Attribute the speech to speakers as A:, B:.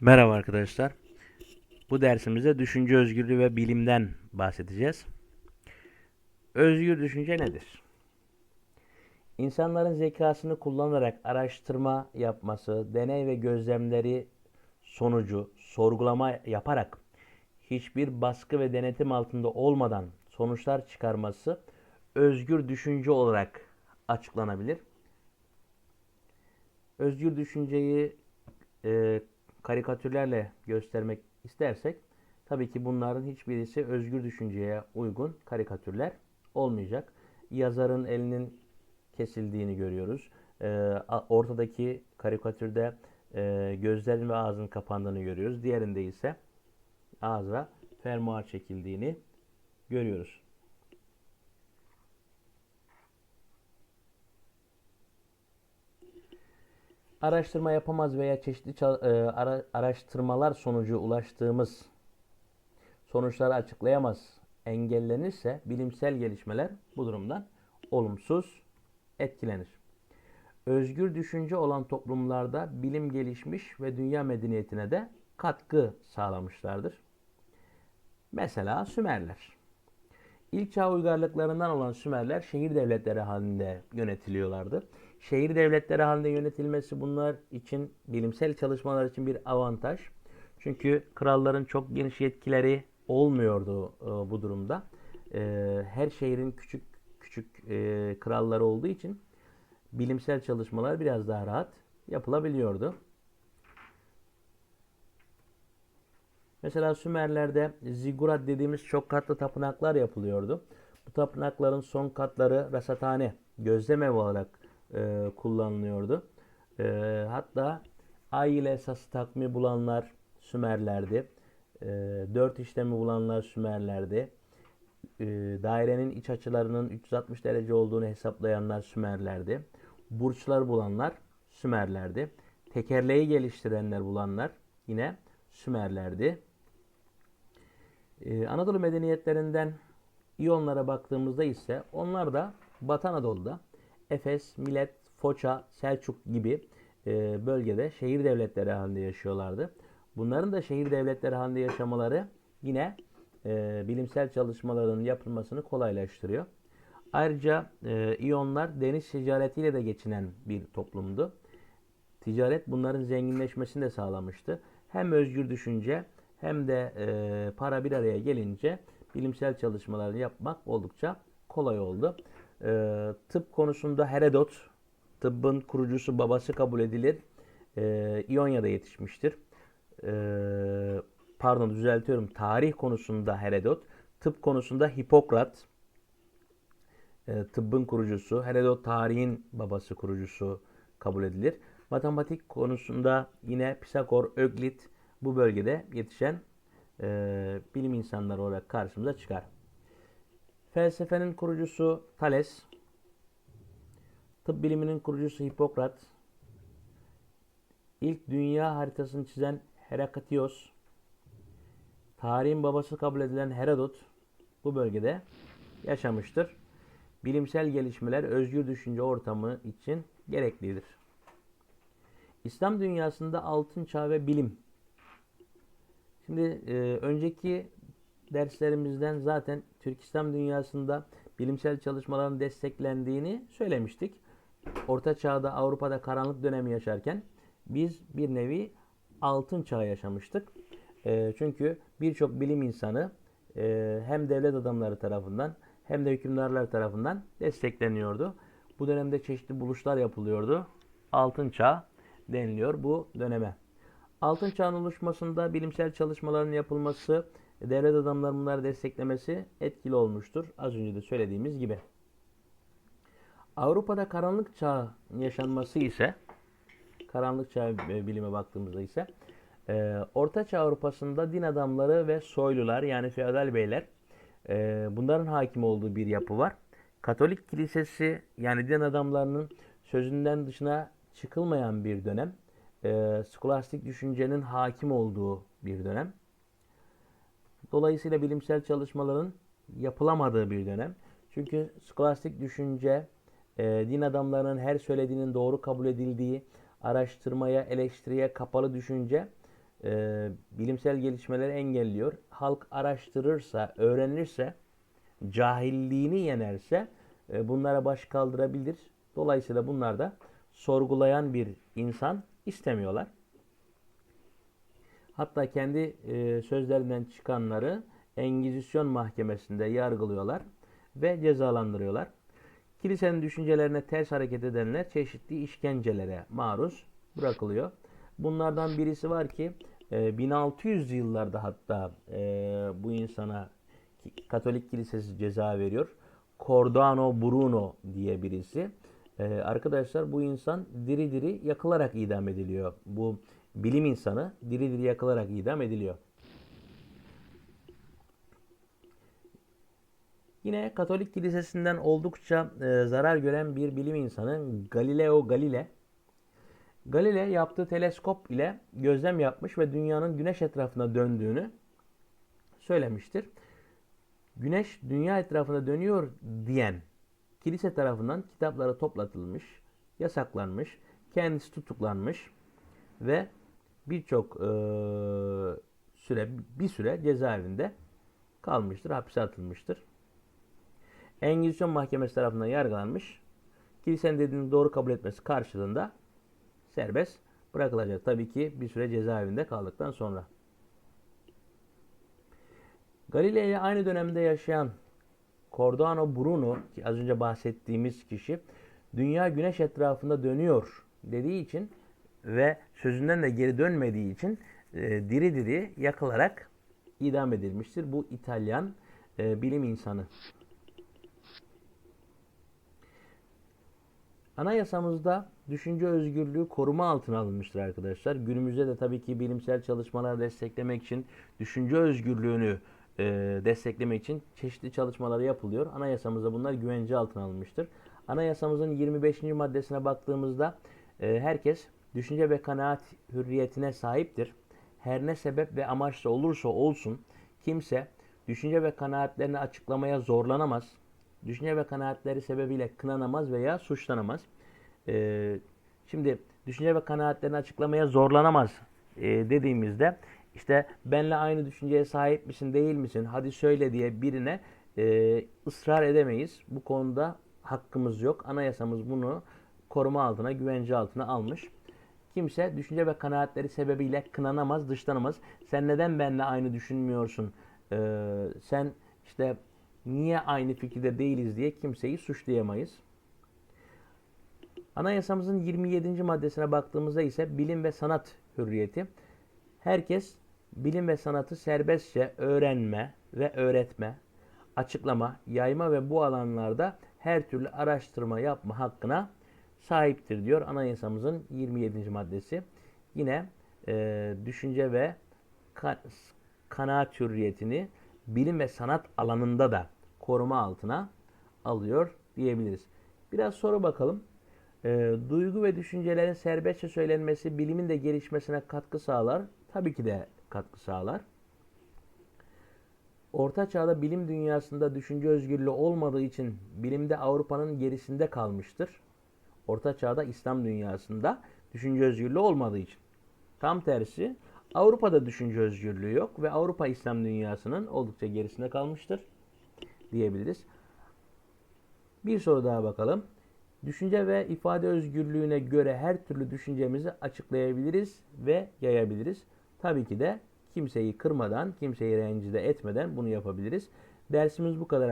A: Merhaba arkadaşlar. Bu dersimizde düşünce özgürlüğü ve bilimden bahsedeceğiz. Özgür düşünce nedir? İnsanların zekasını kullanarak araştırma yapması, deney ve gözlemleri sonucu sorgulama yaparak hiçbir baskı ve denetim altında olmadan sonuçlar çıkarması özgür düşünce olarak açıklanabilir. Özgür düşünceyi e, karikatürlerle göstermek istersek tabii ki bunların hiçbirisi özgür düşünceye uygun karikatürler olmayacak. Yazarın elinin kesildiğini görüyoruz. E, a- ortadaki karikatürde e, gözlerin ve ağzın kapandığını görüyoruz. Diğerinde ise ağza fermuar çekildiğini görüyoruz. Araştırma yapamaz veya çeşitli e, ara- araştırmalar sonucu ulaştığımız sonuçları açıklayamaz, engellenirse bilimsel gelişmeler bu durumdan olumsuz etkilenir. Özgür düşünce olan toplumlarda bilim gelişmiş ve dünya medeniyetine de katkı sağlamışlardır. Mesela Sümerler. İlk çağ uygarlıklarından olan Sümerler şehir devletleri halinde yönetiliyorlardı. Şehir devletleri halinde yönetilmesi bunlar için bilimsel çalışmalar için bir avantaj. Çünkü kralların çok geniş yetkileri olmuyordu e, bu durumda. E, her şehrin küçük küçük e, kralları olduğu için bilimsel çalışmalar biraz daha rahat yapılabiliyordu. Mesela Sümerler'de zigurat dediğimiz çok katlı tapınaklar yapılıyordu. Bu tapınakların son katları rasathane, gözlem evi olarak e, kullanılıyordu. E, hatta ay ile esası takmi bulanlar Sümerlerdi. E, dört işlemi bulanlar Sümerlerdi. E, dairenin iç açılarının 360 derece olduğunu hesaplayanlar Sümerlerdi. Burçlar bulanlar Sümerlerdi. Tekerleği geliştirenler bulanlar yine Sümerlerdi. Ee, Anadolu medeniyetlerinden İyonlara baktığımızda ise onlar da Batı Anadolu'da Efes, Milet, Foça, Selçuk gibi e, bölgede şehir devletleri halinde yaşıyorlardı. Bunların da şehir devletleri halinde yaşamaları yine e, bilimsel çalışmaların yapılmasını kolaylaştırıyor. Ayrıca e, İyonlar deniz ticaretiyle de geçinen bir toplumdu. Ticaret bunların zenginleşmesini de sağlamıştı. Hem özgür düşünce hem de e, para bir araya gelince bilimsel çalışmaları yapmak oldukça kolay oldu. E, tıp konusunda Herodot, tıbbın kurucusu babası kabul edilir. E, İonya'da yetişmiştir. E, pardon düzeltiyorum. Tarih konusunda Herodot, tıp konusunda Hipokrat, e, tıbbın kurucusu, Herodot tarihin babası kurucusu kabul edilir. Matematik konusunda yine Pisagor, Öklit bu bölgede yetişen e, bilim insanları olarak karşımıza çıkar. Felsefenin kurucusu Thales, tıp biliminin kurucusu Hipokrat, ilk dünya haritasını çizen Herakatios, tarihin babası kabul edilen Herodot bu bölgede yaşamıştır. Bilimsel gelişmeler özgür düşünce ortamı için gereklidir. İslam dünyasında altın çağ ve bilim. Şimdi e, önceki derslerimizden zaten Türk İslam dünyasında bilimsel çalışmaların desteklendiğini söylemiştik. Orta çağda Avrupa'da karanlık dönemi yaşarken biz bir nevi altın çağı yaşamıştık. E, çünkü birçok bilim insanı e, hem devlet adamları tarafından hem de hükümdarlar tarafından destekleniyordu. Bu dönemde çeşitli buluşlar yapılıyordu. Altın çağ deniliyor bu döneme. Altın çağın oluşmasında bilimsel çalışmaların yapılması, devlet adamlarının bunları desteklemesi etkili olmuştur. Az önce de söylediğimiz gibi. Avrupa'da karanlık çağ yaşanması ise, karanlık çağ bilime baktığımızda ise, e, Orta Çağ Avrupa'sında din adamları ve soylular yani feodal beyler e, bunların hakim olduğu bir yapı var. Katolik kilisesi yani din adamlarının sözünden dışına çıkılmayan bir dönem. E, skolastik düşüncenin hakim olduğu bir dönem. Dolayısıyla bilimsel çalışmaların yapılamadığı bir dönem. Çünkü skolastik düşünce, e, din adamlarının her söylediğinin doğru kabul edildiği, araştırmaya, eleştiriye kapalı düşünce e, bilimsel gelişmeleri engelliyor. Halk araştırırsa, öğrenirse, cahilliğini yenerse e, bunlara baş kaldırabilir. Dolayısıyla bunlar da sorgulayan bir insan istemiyorlar. Hatta kendi e, sözlerinden çıkanları Engizisyon mahkemesinde yargılıyorlar ve cezalandırıyorlar. Kilisenin düşüncelerine ters hareket edenler çeşitli işkencelere maruz bırakılıyor. Bunlardan birisi var ki e, 1600 yıllarda hatta e, bu insana Katolik Kilisesi ceza veriyor. Cordano Bruno diye birisi. E, arkadaşlar bu insan diri diri yakılarak idam ediliyor. Bu bilim insanı diri diri yakılarak idam ediliyor. Yine Katolik Kilisesi'nden oldukça e, zarar gören bir bilim insanı Galileo Galile. Galile yaptığı teleskop ile gözlem yapmış ve dünyanın güneş etrafında döndüğünü söylemiştir. Güneş dünya etrafında dönüyor diyen kilise tarafından kitapları toplatılmış, yasaklanmış, kendisi tutuklanmış ve birçok e, süre bir süre cezaevinde kalmıştır, hapse atılmıştır. Engizisyon Mahkemesi tarafından yargılanmış. Kilisenin dediğini doğru kabul etmesi karşılığında serbest bırakılacak. Tabii ki bir süre cezaevinde kaldıktan sonra. Galileo ile aynı dönemde yaşayan Cordano Bruno ki az önce bahsettiğimiz kişi dünya güneş etrafında dönüyor dediği için ve sözünden de geri dönmediği için e, diri diri yakılarak idam edilmiştir. Bu İtalyan e, bilim insanı. Anayasamızda düşünce özgürlüğü koruma altına alınmıştır arkadaşlar. Günümüzde de tabii ki bilimsel çalışmaları desteklemek için düşünce özgürlüğünü e, desteklemek için çeşitli çalışmalar yapılıyor. Anayasamızda bunlar güvence altına alınmıştır. Anayasamızın 25. maddesine baktığımızda e, herkes düşünce ve kanaat hürriyetine sahiptir. Her ne sebep ve amaçla olursa olsun kimse düşünce ve kanaatlerini açıklamaya zorlanamaz. Düşünce ve kanaatleri sebebiyle kınanamaz veya suçlanamaz. Ee, şimdi düşünce ve kanaatlerini açıklamaya zorlanamaz e, dediğimizde işte benle aynı düşünceye sahip misin değil misin hadi söyle diye birine e, ısrar edemeyiz. Bu konuda hakkımız yok. Anayasamız bunu koruma altına, güvence altına almış. Kimse düşünce ve kanaatleri sebebiyle kınanamaz, dışlanamaz. Sen neden benle aynı düşünmüyorsun? Ee, sen işte niye aynı fikirde değiliz diye kimseyi suçlayamayız. Anayasamızın 27. maddesine baktığımızda ise bilim ve sanat hürriyeti. Herkes bilim ve sanatı serbestçe öğrenme ve öğretme, açıklama, yayma ve bu alanlarda her türlü araştırma yapma hakkına sahiptir diyor Anayasamızın 27. maddesi. Yine e, düşünce ve ka- kanaat hürriyetini bilim ve sanat alanında da koruma altına alıyor diyebiliriz. Biraz soru bakalım. E, duygu ve düşüncelerin serbestçe söylenmesi bilimin de gelişmesine katkı sağlar. Tabii ki de katkı sağlar. Orta çağda bilim dünyasında düşünce özgürlüğü olmadığı için bilimde Avrupa'nın gerisinde kalmıştır. Orta çağda İslam dünyasında düşünce özgürlüğü olmadığı için. Tam tersi Avrupa'da düşünce özgürlüğü yok ve Avrupa İslam dünyasının oldukça gerisinde kalmıştır diyebiliriz. Bir soru daha bakalım. Düşünce ve ifade özgürlüğüne göre her türlü düşüncemizi açıklayabiliriz ve yayabiliriz. Tabii ki de kimseyi kırmadan, kimseyi rencide etmeden bunu yapabiliriz. Dersimiz bu kadar.